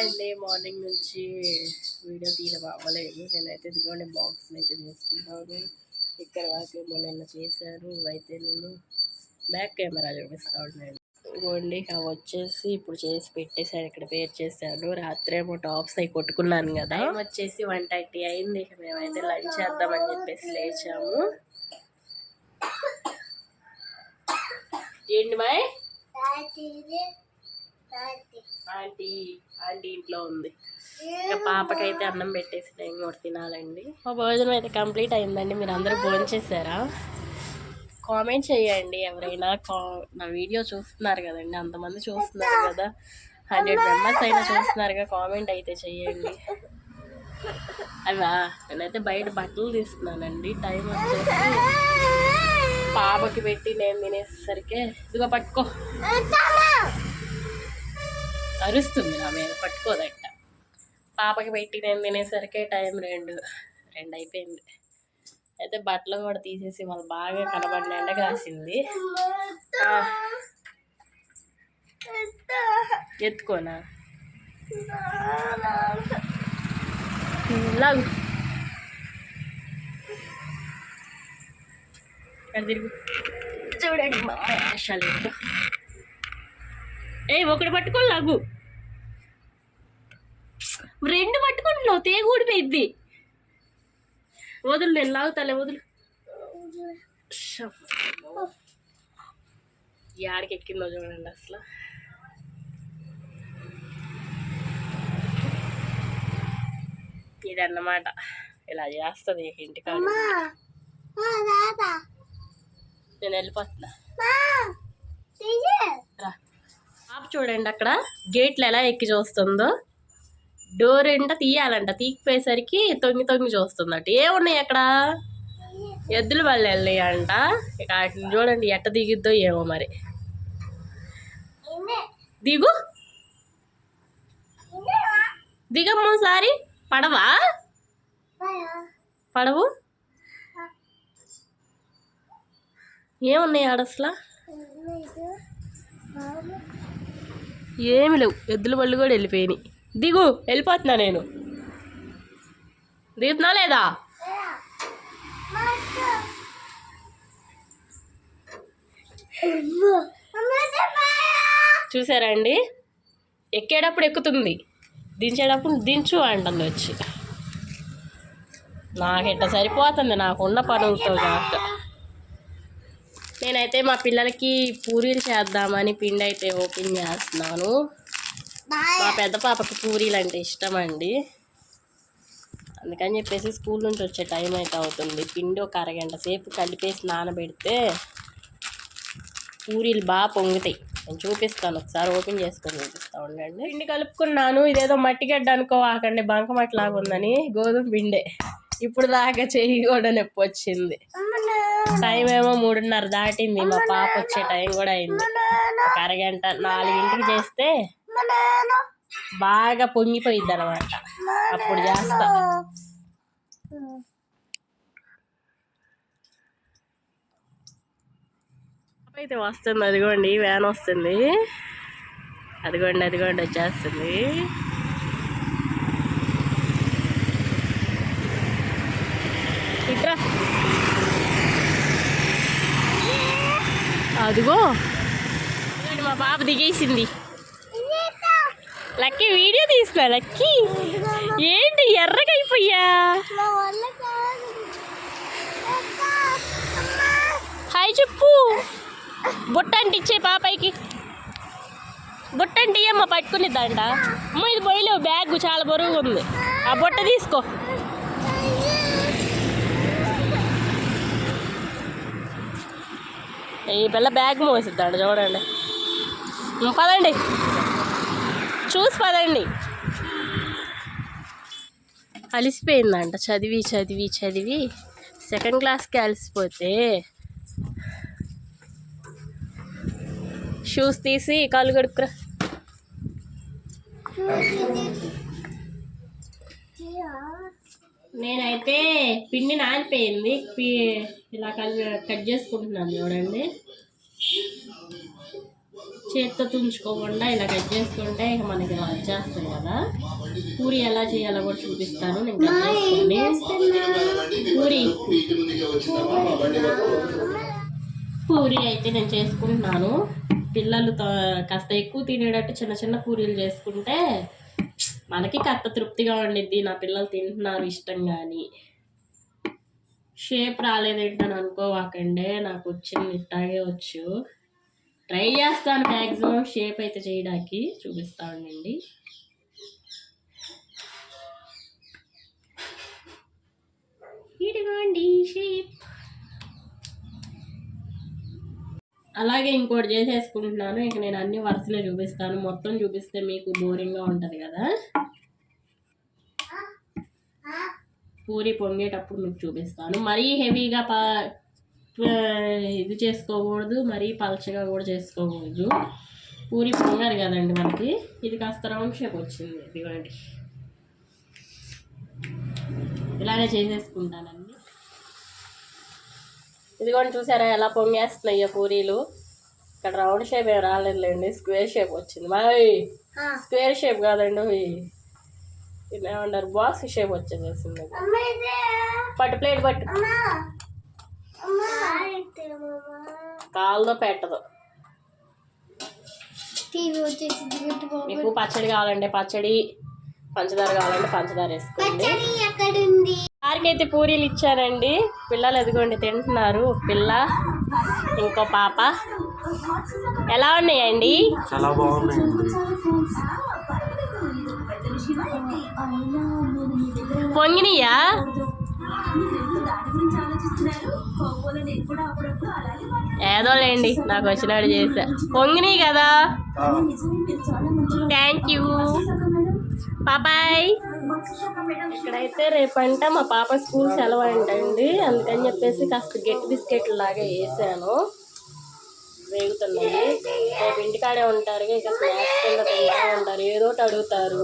అండి మార్నింగ్ నుంచి వీడియో తీయడం అవ్వలేదు. నేనైతే ఇదిగోండి బాక్స్ అయితే చేసుకుంటాను. ఇక్కడ వరకేమో నిన్న చేశాను ఇవైతే నేను బ్యాక్ కెమెరా చూపిస్తా ఉన్నాను. ఇదిగోండి అవి వచ్చేసి ఇప్పుడు చేసి పెట్టేసాను ఇక్కడ పేరు చేశాను. రాత్రి ఏమో టాప్స్ అవి కొట్టుకున్నాను కదా. టైం వచ్చేసి వన్ థర్టీ అయింది. ఇక మేమైతే లంచ్ చేద్దామని చెప్పేసి లేచాము. ఏంటి మాయ్? ఆంటీ ఆంటీ ఇంట్లో ఉంది. ఇక పాపకైతే అన్నం పెట్టేసి నేను కూడా తినాలండి. మా భోజనం అయితే కంప్లీట్ అయిందండి. మీరు అందరూ భోజనం చేశారా? కామెంట్ చేయండి ఎవరైనా. కా నా వీడియో చూస్తున్నారు కదండి. అంతమంది చూస్తున్నారు కదా. హండ్రెడ్ మెంబర్స్ అయినా చూస్తున్నారుగా కామెంట్ అయితే చెయ్యండి అవా నేనైతే బయట బట్టలు తీస్తున్నానండి. టైం వచ్చేసి పాపకి పెట్టి నేను తినేసరికి ఇదిగో పట్టుకో. అరుస్తుంది నా మీద పట్టుకోదట. పాపకి పెట్టి నేను తినేసరికి టైం రెండు రెండు అయిపోయింది. అయితే బట్టలు కూడా తీసేసి వాళ్ళు బాగా కనబడిన ఎండ కాసింది. ఎత్తుకోనా? లాగు. చూడండి మా వేషాలు ఏ ఒకటి పట్టుకొని లాగు. రెండు పట్టుకుంటున్నావు తేగ ఊడిపోయిద్ది. వదులు నేను లాగుతాలే వదులు. యాడికి ఎక్కిందో చూడండి అసలు. ఇదన్నమాట. ఇలా చేస్తుంది ఇంటికాడ. నేను వెళ్ళిపోతున్నా. రా. పాప చూడండి అక్కడ. గేట్లు ఎలా ఎక్కి చూస్తుందో. డోర్ ఎంట తీయాలంట. తీకిపోయేసరికి తొంగి తొంగి చూస్తుందట. ఏమున్నాయి అక్కడ? ఎద్దుల బళ్ళు వెళ్ళాయి అంట. ఇక వాటిని చూడండి ఎట్ట దిగిద్దో ఏమో మరి. దిగు. దిగమ్మ సారి పడవా? పడవు. ఏమున్నాయి ఆడ అసలు? ఏమి లేవు. ఎద్దుల బళ్ళు కూడా వెళ్ళిపోయినాయి. దిగు వెళ్ళిపోతున్నా నేను. దిగుతున్నా లేదా? చూసారా అండి? ఎక్కేటప్పుడు ఎక్కుతుంది. దించేటప్పుడు దించు అంటుంది వచ్చి. నాకెట్ట సరిపోతుంది. నాకున్న పనులతో కాక. నేనైతే మా పిల్లలకి పూరీలు చేద్దామని పిండి అయితే ఓపెన్ చేస్తున్నాను. మా పెద్ద పాపకి పూరీలు అంటే ఇష్టం అండి అందుకని చెప్పేసి స్కూల్ నుంచి వచ్చే టైం అయితే అవుతుంది. పిండి ఒక అరగంట సేపు కలిపేసి నానబెడితే పూరీలు బాగా పొంగుతాయి. నేను చూపిస్తాను ఒకసారి ఓపెన్ చేసుకొని చూపిస్తా ఉండండి. పిండి కలుపుకున్నాను. ఇదేదో మట్టి గడ్డ అనుకోవాకండి. బంకమట్టి లాగా ఉందని గోధుమ పిండే. ఇప్పుడు దాకా చెయ్యి కూడా నొప్పి వచ్చింది. టైం ఏమో మూడున్నర దాటింది. మా పాప వచ్చే టైం కూడా అయింది. ఒక అరగంట నాలుగింటికి చేస్తే బాగా పొంగిపోయిద్ది అనమాట అప్పుడు చేస్తా. అయితే వస్తుంది అదిగోండి వ్యాన్ వస్తుంది. అదిగోండి అదిగోండి వచ్చేస్తుంది. అదిగో. మా పాప దిగేసింది. లక్కీ వీడియో తీస్తున్నా లక్కీ. ఏంటి ఎర్రగైపోయా హాయ్ చెప్పు. బుట్ట అంటే ఇచ్చే పాపాయికి బుట్ట అంటే అమ్మ పట్టుకునిద్దంట. అమ్మ ఇది పోయలేవు బ్యాగ్ చాలా బరువుగా ఉంది. ఆ బుట్ట తీసుకో. ఈ పిల్ల బ్యాగ్ మోసిద్దాడు చూడండి. పదండి. చూసి పదండి. అలిసిపోయిందంట చదివి చదివి చదివి. సెకండ్ క్లాస్కి అలసిపోతే షూస్ తీసి కాలు కడుక్కురా. నేనైతే పిండి నానిపోయింది. ఇలా కట్ చేసుకుంటున్నాను చూడండి. చేత్తో తుంచుకోకుండా ఇలా కట్ చేసుకుంటే ఇక మనకి ఇలా వచ్చేస్తుంది కదా. పూరి ఎలా చేయాలో కూడా చూపిస్తాను. నేను పూరి. పూరి అయితే నేను చేసుకుంటున్నాను. పిల్లలు కాస్త ఎక్కువ తినేటట్టు చిన్న చిన్న పూరీలు చేసుకుంటే మనకి కాస్త తృప్తిగా ఉండిద్ది నా పిల్లలు తింటున్నారు ఇష్టంగా అని షేప్ రాలేదేంటని అనుకోవాకండి నాకు వచ్చింది ఇట్టాగే వచ్చు. ట్రై చేస్తాను మ్యాక్సిమం షేప్ అయితే చేయడానికి చూపిస్తా ఉండండి. ఇదిగోండి షేప్ అలాగే ఇంకోటి చేసేసుకుంటున్నాను. ఇక నేను అన్ని వరుసనే చూపిస్తాను. మొత్తం చూపిస్తే మీకు బోరింగ్గా ఉంటుంది కదా. పూరి పొంగేటప్పుడు మీకు చూపిస్తాను. మరీ హెవీగా ప ఇది చేసుకోకూడదు. మరీ పలచగా కూడా చేసుకోకూడదు. పూరి పొంగాలి కదండి మనకి. ఇది కాస్త రౌండ్ షేప్ వచ్చింది. ఇదిగోండి. ఇలాగే చేసేసుకుంటానండి. ఇదిగోండి చూసారా ఎలా పొంగేస్తున్నాయో పూరీలు. ఇక్కడ రౌండ్ షేప్ ఏం రాలేదులేండి స్క్వేర్ షేప్ వచ్చింది. మరి స్క్వేర్ షేప్ కాదండి ఏమంటారు బాక్స్ షేప్ వచ్చేసేసింది పట్టు ప్లేట్ పట్టు. కాళ్ళతో పెట్టదు. మీకు పచ్చడి కావాలంటే పచ్చడి పంచదార కావాలంటే పంచదార వేసుకోండి. వారికి అయితే పూరీలు ఇచ్చానండి పిల్లలు ఎదుగోండి తింటున్నారు. పిల్ల ఇంకో పాప. ఎలా ఉన్నాయండి? చాలా ఏదో లేండి నాకు వచ్చినాడు చేసా పొంగినాయి కదా. థ్యాంక్ యూ బాబాయ్ ఇక్కడైతే రేపంట మా పాప స్కూల్ సెలవు అంటండి అందుకని చెప్పేసి కాస్త గెట్ బిస్కెట్లు లాగా వేసాను. వేగుతున్నాయి. రేపు ఇంటికాడే ఉంటారు ఇక స్నాక్స్ కింద తింటూ ఉంటారు. ఏదో ఒకటి అడుగుతారు.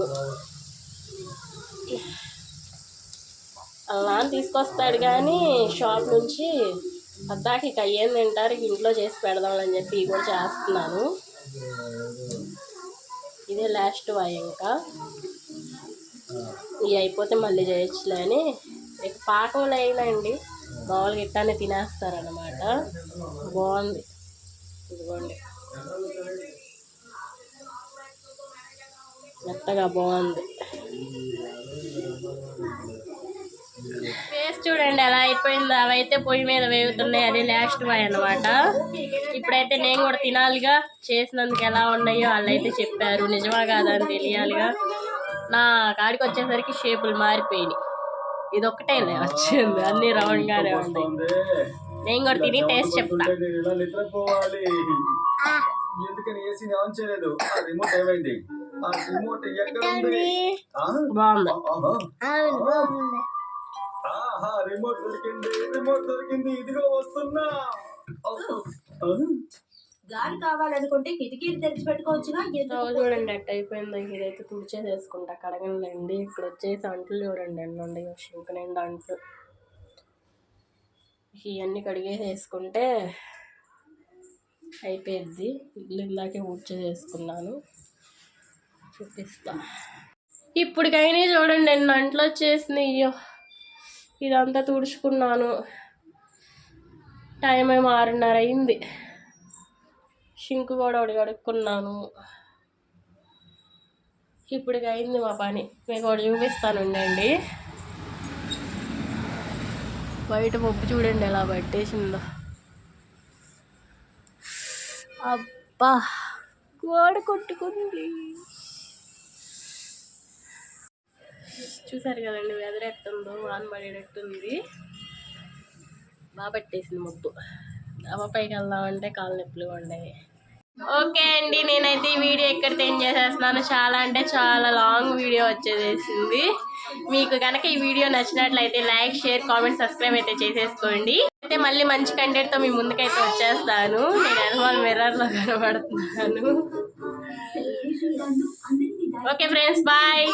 అలా తీసుకొస్తాడు కానీ షాప్ నుంచి అద్దాకి ఇక అయ్యేం తింటారు ఇంట్లో చేసి పెడదామని చెప్పి ఇవి కూడా చేస్తున్నాను. ఇదే లాస్ట్ వాయి ఇంకా. ఇవి అయిపోతే మళ్ళీ చేయొచ్చులే అని. ఇక అయినా అండి మామూలుగా ఇట్లానే తినేస్తారనమాట బాగుంది. ఇదిగోండి. మెత్తగా బాగుంది. ఫేస్ చూడండి ఎలా అయిపోయిందో. అవైతే పొయ్యి మీద వేగుతున్నాయి. అది లాస్ట్ బాయ్ అనమాట ఇప్పుడైతే నేను కూడా తినాలిగా. చేసినందుకు ఎలా ఉన్నాయో వాళ్ళు అయితే చెప్పారు. నిజమా కాదా అని తెలియాలిగా. నా కాడికి వచ్చేసరికి షేపులు మారిపోయినాయి. ఇది ఒక్కటేలే వచ్చింది అన్ని రౌండ్ గానే ఉన్నాయి నేను కూడా తిని టేస్ట్ చెప్తా. ఇలా నిద్రపోవాలి ఎందుకని ఏసీ ఆన్ చేయలేదు. ఆ రిమోట్ ఏమైంది? ఆ రిమోట్ ఎక్కడ ఉంది? ఆ? బాగుంది. ఆహా. ఆహా రిమోట్ దొరికింది రిమోట్ దొరికింది. ఇదిగో వస్తున్నా? గాలి కావాలనుకుంటే కిటికీలు తెరిచి పెట్టుకోవచ్చుగా చూడండి ఎట్ అయిపోయిందో. ఇదైతే తుడిచేసేసుకుంటా కడగండి ఇక్కడ వచ్చేసి అంట్లు చూడండి ఎన్ని ఉండి షింక్ నిండా అంట్లు ఇవన్నీ కడిగేసేసుకుంటే అయిపోయిద్ది. ఇల్లు ఇందాకే ఊడ్చేసేసుకున్నాను. చూపిస్తా. ఇప్పటికైనా చూడండి ఎన్ని అంట్లు వచ్చేసినాయి. అయ్యో ఇదంతా తుడుచుకున్నాను. టైం ఏమో ఆరున్నర అయింది. షింకు కూడా ఒకటి కడుక్కున్నాను. ఇప్పటికి అయింది మా పని. మీకు ఒకటి చూపిస్తాను ఉండండి. బయట పప్పు చూడండి ఎలా పట్టేసిందో. అబ్బా! గోడ కొట్టుకుంది. చూసారు కదండి వెదర్ ఎట్టుందో వాన పడేటట్టుంది. బాగా పట్టేసింది ముప్పు అమ్మ పైకి వెళ్దామంటే కాళ్ళు నొప్పులు ఉండేవి ఓకే అండి నేనైతే ఈ వీడియో ఇక్కడ ఎండ్ చేసేస్తున్నాను. చాలా అంటే చాలా లాంగ్ వీడియో వచ్చేసేసింది. మీకు కనుక ఈ వీడియో నచ్చినట్లయితే లైక్ షేర్ కామెంట్ సబ్స్క్రైబ్ అయితే చేసేసుకోండి. అయితే మళ్ళీ మంచి కంటెంట్తో మీ ముందుకైతే వచ్చేస్తాను. నేను ఎనమాల్ మిర్రర్లో కనబడుతున్నాను. Okay friends bye.